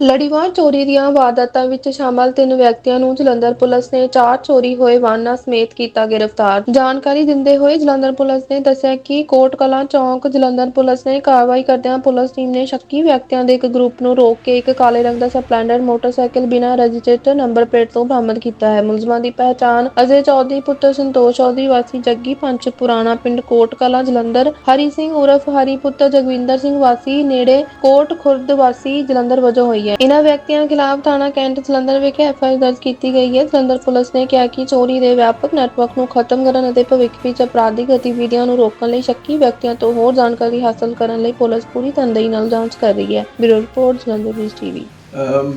ਲੜੀਵਾਰ ਚੋਰੀ ਦੀਆਂ ਵਾਰਦਾਤਾਂ ਵਿੱਚ ਸ਼ਾਮਲ ਤਿੰਨ ਵਿਅਕਤੀਆਂ ਨੂੰ ਜਲੰਧਰ ਪੁਲਿਸ ਨੇ ਚਾਰ ਚੋਰੀ ਹੋਏ ਵਾਹਨਾਂ ਸਮੇਤ ਕੀਤਾ ਗ੍ਰਿਫਤਾਰ। ਜਾਣਕਾਰੀ ਦਿੰਦੇ ਹੋਏ ਜਲੰਧਰ ਪੁਲਿਸ ਨੇ ਦੱਸਿਆ ਕਿ ਕੋਟ ਕਲਾਂ ਚੌਂਕ ਜਲੰਧਰ ਪੁਲਿਸ ਨੇ ਕਾਰਵਾਈ ਕਰਦਿਆਂ ਪੁਲਿਸ ਟੀਮ ਨੇ ਸ਼ੱਕੀ ਵਿਅਕਤੀਆਂ ਦੇ ਇੱਕ ਗਰੁੱਪ ਨੂੰ ਰੋਕ ਕੇ ਇੱਕ ਕਾਲੇ ਰੰਗ ਦਾ ਸਪਲੈਂਡਰ, ਮੋਟਰਸਾਈਕਲ ਬਿਨਾਂ ਰਜਿਸਟਰਡ ਨੰਬਰ ਪਲੇਟ ਤੋਂ ਬਰਾਮਦ ਕੀਤਾ ਹੈ। ਮੁਲਜ਼ਮਾਂ ਦੀ ਪਹਿਚਾਣ ਅਜੇ ਚੌਧਰੀ ਪੁੱਤਰ ਸੰਤੋਸ਼ ਚੌਧਰੀ, ਵਾਸੀ ਜੱਗੀ ਪੰਚ, ਪੁਰਾਣਾ ਪਿੰਡ ਕੋਟ ਕਲਾਂ ਜਲੰਧਰ, ਹਰੀ ਸਿੰਘ ਉਰਫ, ਹਰੀ ਪੁੱਤਰ ਜਗਵਿੰਦਰ ਸਿੰਘ ਵਾਸੀ, ਨੇੜੇ ਕੋਟ ਖੁਰਦ ਵਾਸੀ ਜਲੰਧਰ ਵਜੋਂ ਹੋਈ ਹੈ। ਇਹਨਾਂ ਵਿਅਕਤੀਆਂ ਖਿਲਾਫ ਥਾਣਾ ਕੈਂਟ ਜਲੰਧਰ ਵਿਖੇ ਐਫਆਈਆਰ ਦਰਜ ਕੀਤੀ ਗਈ ਹੈ। ਜਲੰਧਰ ਪੁਲਿਸ ਨੇ ਕਿਹਾ ਕਿ ਚੋਰੀ ਦੇ ਵਿਆਪਕ ਨੈਟਵਰਕ ਨੂੰ ਖਤਮ ਕਰਨ ਅਤੇ ਭਵਿੱਖ ਵਿੱਚ ਅਪਰਾਧਿਕ ਗਤੀਵਿਧੀਆਂ ਨੂੰ ਰੋਕਣ ਲਈ ਸ਼ੱਕੀ ਵਿਅਕਤੀਆਂ ਤੋਂ ਹੋਰ ਜਾਣਕਾਰੀ ਹਾਸਲ ਕਰਨ ਲਈ ਪੁਲਿਸ ਪੂਰੀ ਤਨਦੇਹੀ ਨਾਲ ਜਾਂਚ ਕਰ ਰਹੀ ਹੈ। Bureau report, Jalandhar news TV.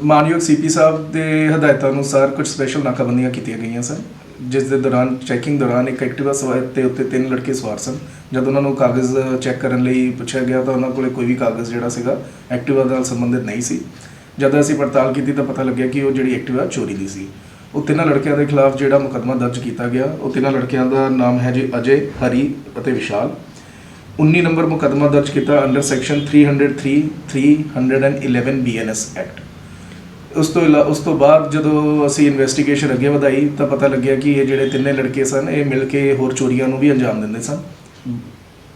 ਮਾਨਯੋਗ ਸੀਪੀ ਸਾਹਿਬ ਦੇ ਹਦਾਇਤਾਂ ਅਨੁਸਾਰ ਕੁਝ ਸਪੈਸ਼ਲ ਨਾਕਾਬੰਦੀਆਂ ਕੀਤੀਆਂ ਗਈਆਂ ਸਨ, ਜਿਸ ਦੇ ਦੌਰਾਨ ਚੈਕਿੰਗ ਦੌਰਾਨ ਇੱਕ ਐਕਟਿਵਾ ਸਵਾਰ ਤੇ ਉੱਤੇ ਤਿੰਨ ਲੜਕੇ ਸਵਾਰ ਸਨ। ਜਦ ਉਹਨਾਂ ਨੂੰ ਕਾਗਜ਼ ਚੈੱਕ ਕਰਨ ਲਈ ਪੁੱਛਿਆ ਗਿਆ ਤਾਂ ਉਹਨਾਂ ਕੋਲੇ ਕੋਈ ਵੀ ਕਾਗਜ਼ ਜਿਹੜਾ ਸੀਗਾ ਐਕਟਿਵਾ ਨਾਲ ਸੰਬੰਧਿਤ ਨਹੀਂ ਸੀ। ਜਦ ਅਸੀਂ ਪੜਤਾਲ ਕੀਤੀ ਤਾਂ ਪਤਾ ਲੱਗਿਆ ਕਿ ਉਹ ਜਿਹੜੀ ਐਕਟਿਵਾ ਚੋਰੀ ਦੀ ਸੀ। ਉਹ ਤਿੰਨਾਂ ਲੜਕਿਆਂ ਦੇ ਖਿਲਾਫ ਜਿਹੜਾ ਮੁਕੱਦਮਾ ਦਰਜ ਕੀਤਾ ਗਿਆ, ਉਹ ਤਿੰਨਾਂ ਲੜਕਿਆਂ ਦਾ ਨਾਮ ਹੈ ਜੀ ਅਜੇ, ਹਰੀ ਅਤੇ ਵਿਸ਼ਾਲ। 19 ਨੰਬਰ ਮੁਕੱਦਮਾ ਦਰਜ ਕੀਤਾ ਅੰਡਰ ਸੈਕਸ਼ਨ 303 311 ਬੀਐਨਐਸ ਐਕਟ ਉਸ ਤੋਂ ਇਲਾ, ਉਸ ਤੋਂ ਬਾਅਦ ਜਦੋਂ ਅਸੀਂ ਇਨਵੈਸਟੀਗੇਸ਼ਨ ਅੱਗੇ ਵਧਾਈ ਤਾਂ ਪਤਾ ਲੱਗਿਆ ਕਿ ਇਹ ਜਿਹੜੇ ਤਿੰਨੇ ਲੜਕੇ ਸਨ, ਇਹ ਮਿਲ ਕੇ ਹੋਰ ਚੋਰੀਆਂ ਨੂੰ ਵੀ ਅੰਜਾਮ ਦਿੰਦੇ ਸਨ।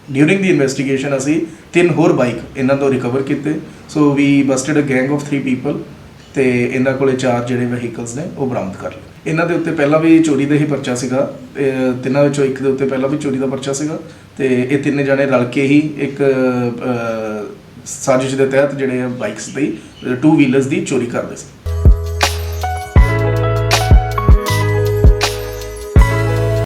ਡਿਊਰਿੰਗ ਦੀ ਇਨਵੈਸਟੀਗੇਸ਼ਨ ਅਸੀਂ ਤਿੰਨ ਹੋਰ ਬਾਈਕ ਇਹਨਾਂ ਤੋਂ ਰਿਕਵਰ ਕੀਤੇ। So we busted a gang of 3 people ਤੇ ਇਹਨਾਂ ਕੋਲੇ ਚਾਰ ਜਿਹੜੇ ਵਹੀਕਲਸ ਨੇ, ਉਹ ਬਰਾਮਦ ਕਰ ਲਏ। ਇਹਨਾਂ ਦੇ ਉੱਤੇ ਪਹਿਲਾਂ ਵੀ ਚੋਰੀ ਦਾ ਹੀ ਪਰਚਾ ਸੀਗਾ। ਤਿੰਨਾਂ ਵਿੱਚੋਂ ਇੱਕ ਦੇ ਉੱਤੇ ਪਹਿਲਾਂ ਵੀ ਚੋਰੀ ਦਾ ਪਰਚਾ ਸੀਗਾ। ਤੇ ਇਹ ਤਿੰਨੇ ਜਣੇ ਰਲ ਕੇ ਹੀ ਇੱਕ ਸਾਜ਼ਿਸ਼ ਦੇ ਤਹਿਤ ਜਿਹੜੇ ਬਾਈਕਸ ਦੀ ਟੂ ਵੀਲਰਸ ਦੀ ਚੋਰੀ ਕਰਦੇ ਸੀ।